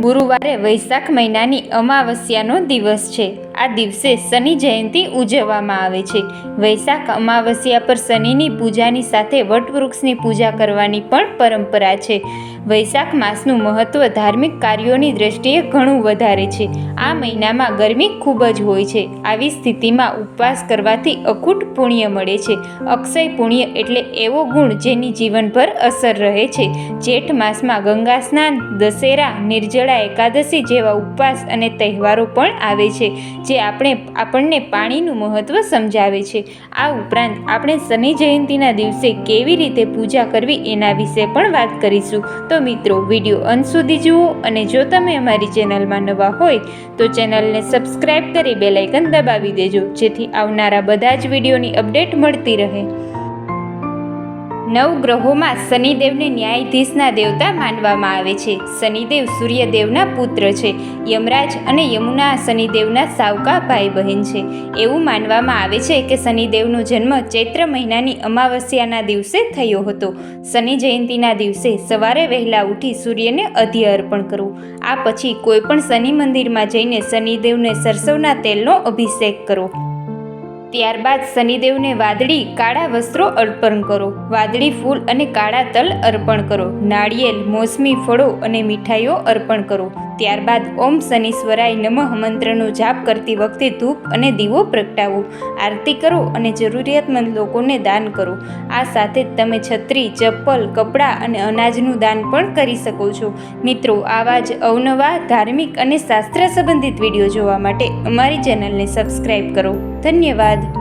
ગુરુવારે વૈશાખ મહિનાની અમાવસ્યાનો દિવસ છે. આ દિવસે શનિ જયંતિ ઉજવવામાં આવે છે. વૈશાખ અમાવસ્યા પર શનિની પૂજાની સાથે વટવૃક્ષની પૂજા કરવાની પણ પરંપરા છે. વૈશાખ માસનું મહત્ત્વ ધાર્મિક કાર્યોની દ્રષ્ટિએ ઘણું વધારે છે. આ મહિનામાં ગરમી ખૂબ જ હોય છે. આવી સ્થિતિમાં ઉપવાસ કરવાથી અખૂટ પુણ્ય મળે છે. અક્ષય પુણ્ય એટલે એવો ગુણ જેની જીવનભર અસર રહે છે. જેઠ માસમાં ગંગા સ્નાન, દશેરા, નિર્જળા એકાદશી જેવા ઉપવાસ અને તહેવારો પણ આવે છે. જે આપણે આપણને પાણીનું મહત્ત્વ સમજાવે છે. આ ઉપરાંત આપણે શનિ જયંતિના દિવસે કેવી રીતે પૂજા કરવી એના વિશે પણ વાત કરીશું. તો મિત્રો, વીડિયો અંત સુધી જુઓ અને જો તમે અમારી ચેનલમાં નવા હોય, તો ચેનલને સબસ્ક્રાઈબ કરી બેલાઇકન દબાવી દેજો, જેથી આવનારા બધા જ વિડીયોની અપડેટ મળતી રહે. નવ ગ્રહોમાં શનિદેવને ન્યાયાધીશના દેવતા માનવામાં આવે છે. શનિદેવ સૂર્યદેવના પુત્ર છે. યમરાજ અને યમુના શનિદેવના સાવકા ભાઈ બહેન છે. એવું માનવામાં આવે છે કે શનિદેવનો જન્મ ચૈત્ર મહિનાની અમાવસ્યાના દિવસે થયો હતો. શનિ જયંતિના દિવસે સવારે વહેલા ઉઠી સૂર્યને અધ્ય અર્પણ કરવું. આ પછી કોઈપણ શનિ મંદિરમાં જઈને શનિદેવને સરસવના તેલનો અભિષેક કરો. ત્યારબાદ શનિદેવને વાદળી કાળા વસ્ત્રો અર્પણ કરો. વાદળી ફૂલ અને કાળા તલ અર્પણ કરો. નાળિયેર, મોસમી ફળો અને મીઠાઈઓ અર્પણ કરો. ત્યારબાદ ઓમ શનીશ્વરાય નમઃ મંત્રનો જાપ કરતી વખતે ધૂપ અને દીવો પ્રગટાવો. આરતી કરો અને જરૂરિયાતમંદ લોકોને દાન કરો. આ સાથે જ તમે છત્રી, ચપ્પલ, કપડાં અને અનાજનું દાન પણ કરી શકો છો. મિત્રો, આવા જ અવનવા ધાર્મિક અને શાસ્ત્ર સંબંધિત વીડિયો જોવા માટે અમારી ચેનલને સબસ્ક્રાઈબ કરો. ધન્યવાદ.